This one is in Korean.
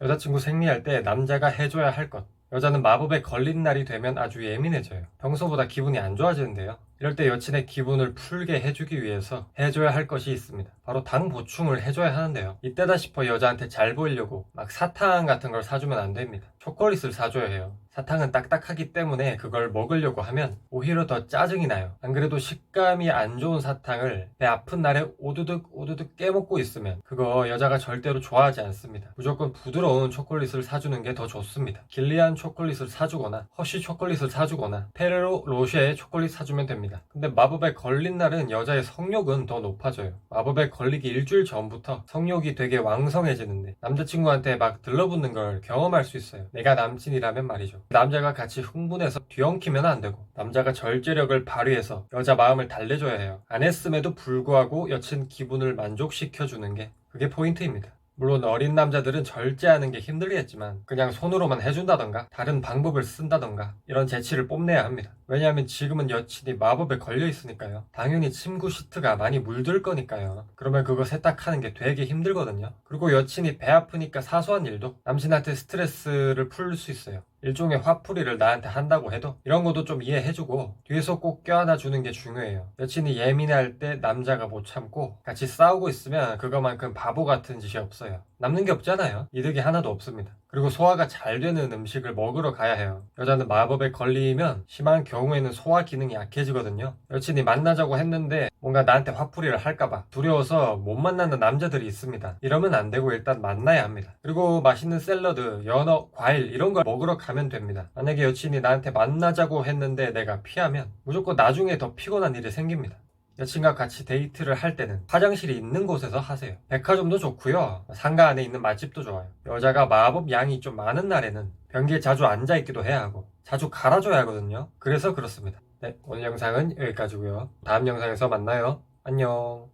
여자친구 생리할 때 남자가 해줘야 할 것. 여자는 마법에 걸린 날이 되면 아주 예민해져요. 평소보다 기분이 안 좋아지는데요. 이럴 때 여친의 기분을 풀게 해주기 위해서 해줘야 할 것이 있습니다. 바로 당 보충을 해줘야 하는데요. 이때다 싶어 여자한테 잘 보이려고 막 사탕 같은 걸 사주면 안 됩니다. 초콜릿을 사줘야 해요. 사탕은 딱딱하기 때문에 그걸 먹으려고 하면 오히려 더 짜증이 나요. 안 그래도 식감이 안 좋은 사탕을 배 아픈 날에 오두득 오두득 깨먹고 있으면 그거 여자가 절대로 좋아하지 않습니다. 무조건 부드러운 초콜릿을 사주는 게 더 좋습니다. 길리안 초콜릿을 사주거나 허쉬 초콜릿을 사주거나 페레로 로쉐 초콜릿 사주면 됩니다. 근데 마법에 걸린 날은 여자의 성욕은 더 높아져요. 마법에 걸리기 일주일 전부터 성욕이 되게 왕성해지는데 남자친구한테 막 들러붙는 걸 경험할 수 있어요. 내가 남친이라면 말이죠. 남자가 같이 흥분해서 뒤엉키면 안 되고 남자가 절제력을 발휘해서 여자 마음을 달래줘야 해요. 안 했음에도 불구하고 여친 기분을 만족시켜주는 게 그게 포인트입니다. 물론 어린 남자들은 절제하는 게 힘들겠지만 그냥 손으로만 해준다던가 다른 방법을 쓴다던가 이런 재치를 뽐내야 합니다. 왜냐하면 지금은 여친이 마법에 걸려 있으니까요. 당연히 침구 시트가 많이 물들 거니까요. 그러면 그거 세탁하는 게 되게 힘들거든요. 그리고 여친이 배 아프니까 사소한 일도 남친한테 스트레스를 풀 수 있어요. 일종의 화풀이를 나한테 한다고 해도 이런 것도 좀 이해해주고 뒤에서 꼭 껴안아 주는 게 중요해요. 여친이 예민할 때 남자가 못 참고 같이 싸우고 있으면 그거만큼 바보 같은 짓이 없어요. 남는 게 없잖아요. 이득이 하나도 없습니다. 그리고 소화가 잘 되는 음식을 먹으러 가야 해요. 여자는 마법에 걸리면 심한 경우에는 소화 기능이 약해지거든요. 여친이 만나자고 했는데 뭔가 나한테 화풀이를 할까봐 두려워서 못 만나는 남자들이 있습니다. 이러면 안 되고 일단 만나야 합니다. 그리고 맛있는 샐러드, 연어, 과일 이런 걸 먹으러 가면 됩니다. 만약에 여친이 나한테 만나자고 했는데 내가 피하면 무조건 나중에 더 피곤한 일이 생깁니다. 여친과 같이 데이트를 할 때는 화장실이 있는 곳에서 하세요. 백화점도 좋고요. 상가 안에 있는 맛집도 좋아요. 여자가 마법 양이 좀 많은 날에는 변기에 자주 앉아 있기도 해야 하고 자주 갈아줘야 하거든요. 그래서 그렇습니다. 네, 오늘 영상은 여기까지고요. 다음 영상에서 만나요. 안녕.